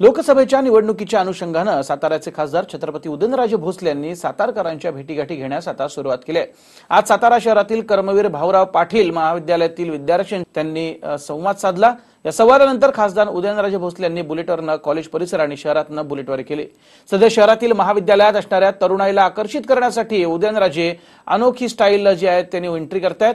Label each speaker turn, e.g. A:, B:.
A: लोकसभेच्या निवडणुकीच्या अनुषंगानं साताऱ्याचे खासदार छत्रपती उदयनराजे भोसले यांनी सातारकरांच्या भेटीगाठी घेण्यास आता सुरुवात केली आहे. आज सातारा शहरातील कर्मवीर भाऊराव पाटील महाविद्यालयातील विद्यार्थी त्यांनी संवाद साधला. या संवादानंतर खासदार उदयनराजे भोसले यांनी बुलेटवरनं कॉलेज परिसर आणि शहरातनं बुलेटवारी केली. सध्या शहरातील महाविद्यालयात असणाऱ्या तरुणाईला आकर्षित करण्यासाठी उदयनराजे अनोखी स्टाईल जी आहे त्यांनी एंट्री करतायत.